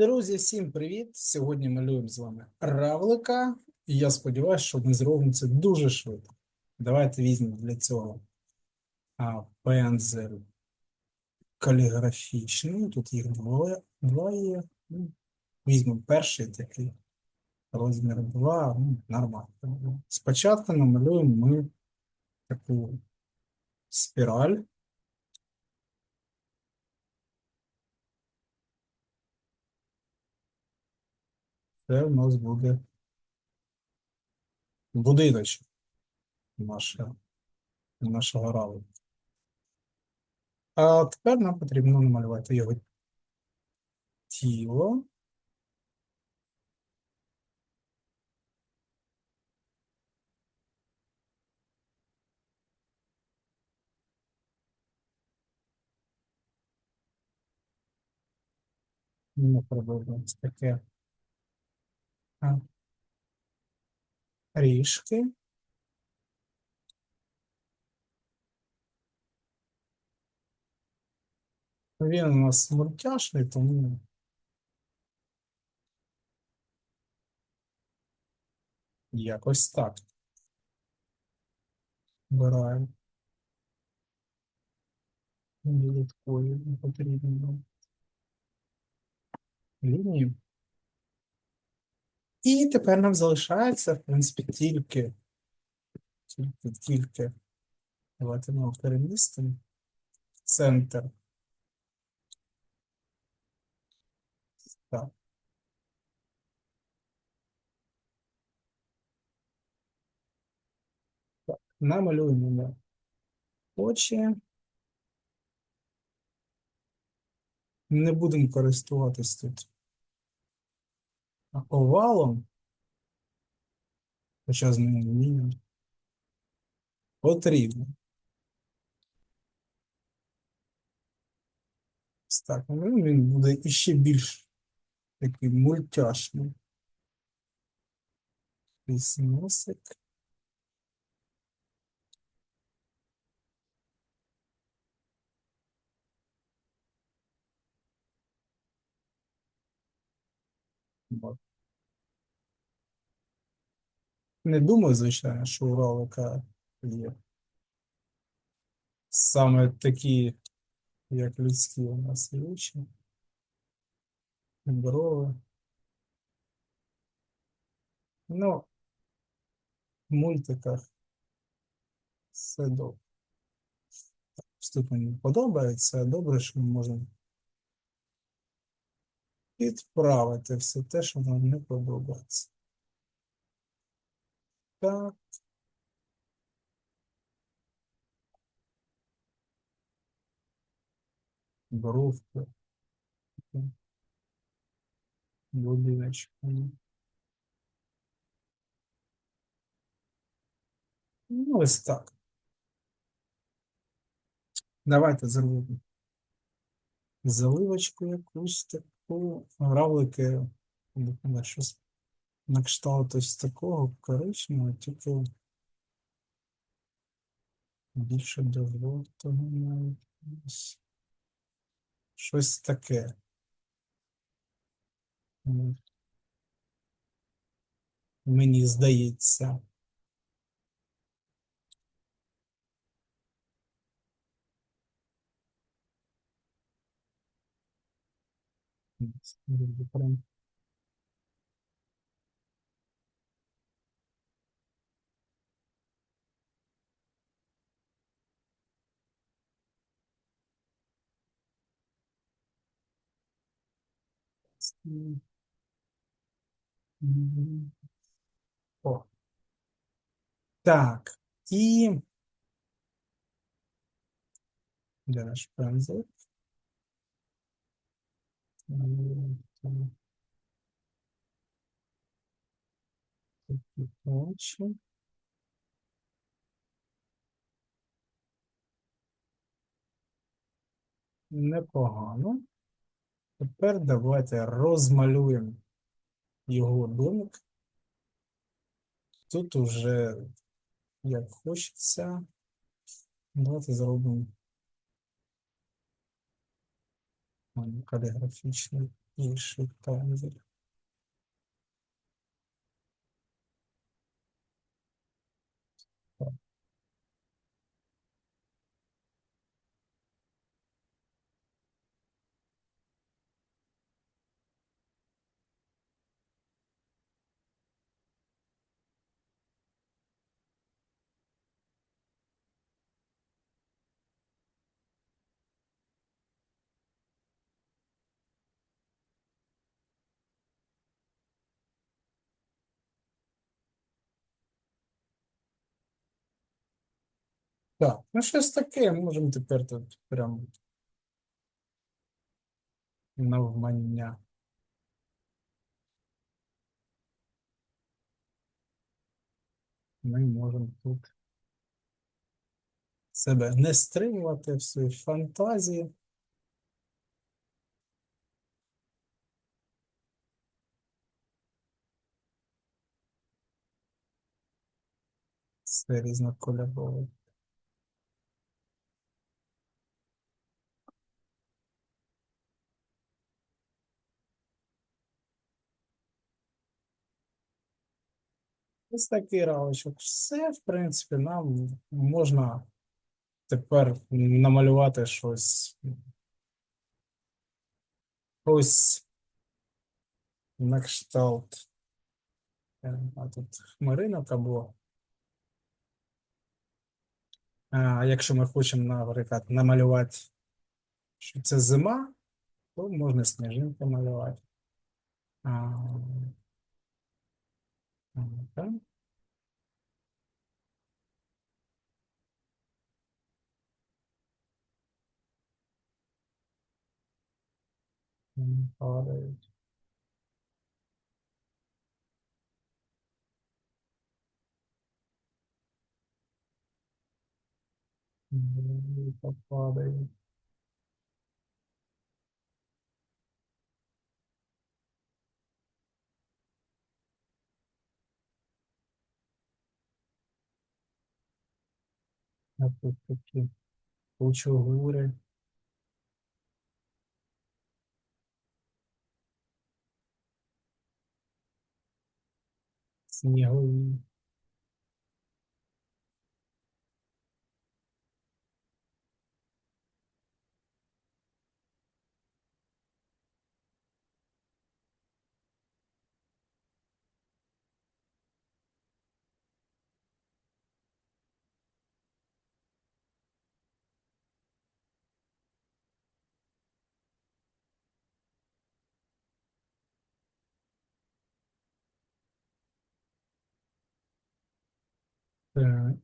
Друзі, всім привіт! Сьогодні малюємо з вами равлика, і я сподіваюся, що ми зробимо це дуже швидко. Давайте візьмемо для цього а, пензель каліграфічний. Тут їх двоє, два є. Ну, Візьмемо перший такий розмір 2, ну, нормально. Спочатку намалюємо ми таку спіраль. Це в нас буде будиночок наша, нашого равлика. А тепер нам потрібно намалювати його тіло. Ну, приблизно таке. Ріжки. Він у нас мультяшний, тому якось так. Вбираємо. Додаткові не потрібні нам лінії. І тепер нам залишається, в принципі, тільки, тільки, тільки, давайте ми перемістимо центр. Так. Так, намалюємо ми очі. Не будемо користуватись тут овалом, хоча з вміємо. Потрібно. Так, ну, він буде іще більш такий мультяшний. Якийсь Не думаю, звичайно, що у ролика є саме такі, як людські у нас є брови. Ну, в мультиках все добре. Тут мені подобається, добре, що ми можемо підправити все те, що нам не подобається. Так. Бровка. Будиночок. Ну, ось так. Давайте зробимо заливочку якусь таку. Равлики, напевно, щось на кшталт ось такого коричневого, тільки більше до жовтого навіть. Щось таке. Мені здається. М. О. Так, і де наш пензель? Такі. Непогано. Тепер давайте розмалюємо його домик. Тут уже як хочеться. Давайте зробимо каліграфічний Інший пензель. Так, ну щось таке, можемо тепер тут прям навмання. Ми можемо тут себе не стримувати в своїй фантазії. Все різнокольорове. Ось такий равочок. Все, в принципі, нам можна тепер намалювати щось. Ось на кшталт. Е, А тут хмаринок або. А якщо ми хочемо, наприклад, намалювати, що це зима, то можна сніжинки малювати. Okay. Fathers. Тут такі кучугури. Снігові. Так.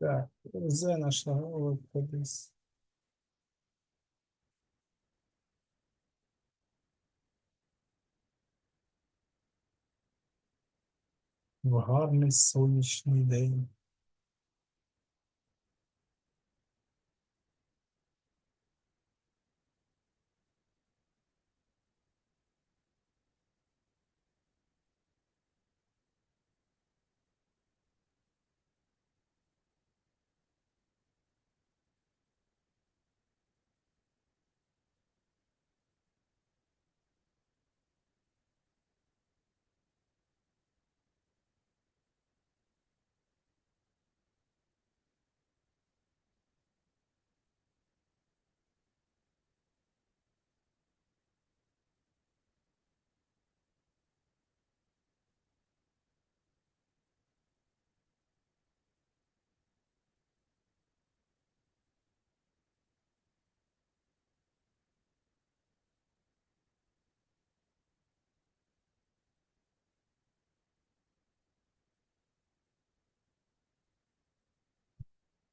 Так, Зе нашла кудись. В гарний сонячний день.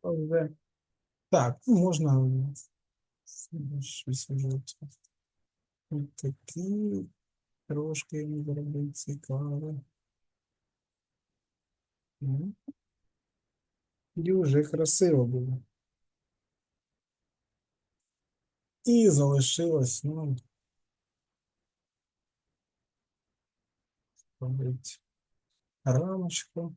Зе. Так, ну, можна щось вже. Такі трошки зробити цікаве. І вже красиво було. І залишилось, ну, робити рамочку.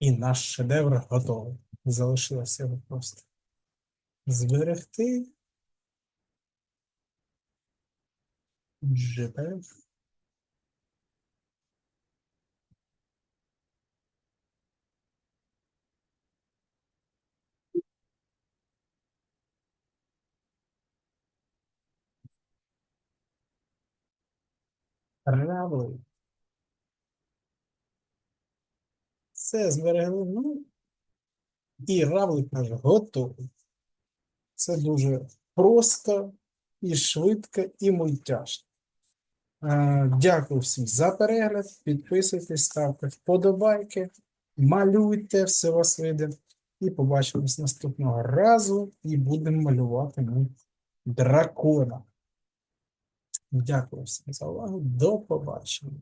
І наш шедевр готовий. Залишилося його просто зберегти. JPEG. Равлик. Все зберегли. Ну, і равлик наш готовий. Це дуже просто і швидко, і мультяшно. Е, Дякую всім за перегляд. Підписуйтесь, ставте вподобайки, малюйте, все вас вийде. І побачимось наступного разу. І будемо малювати ми дракона. Дякую всім за увагу. До побачення.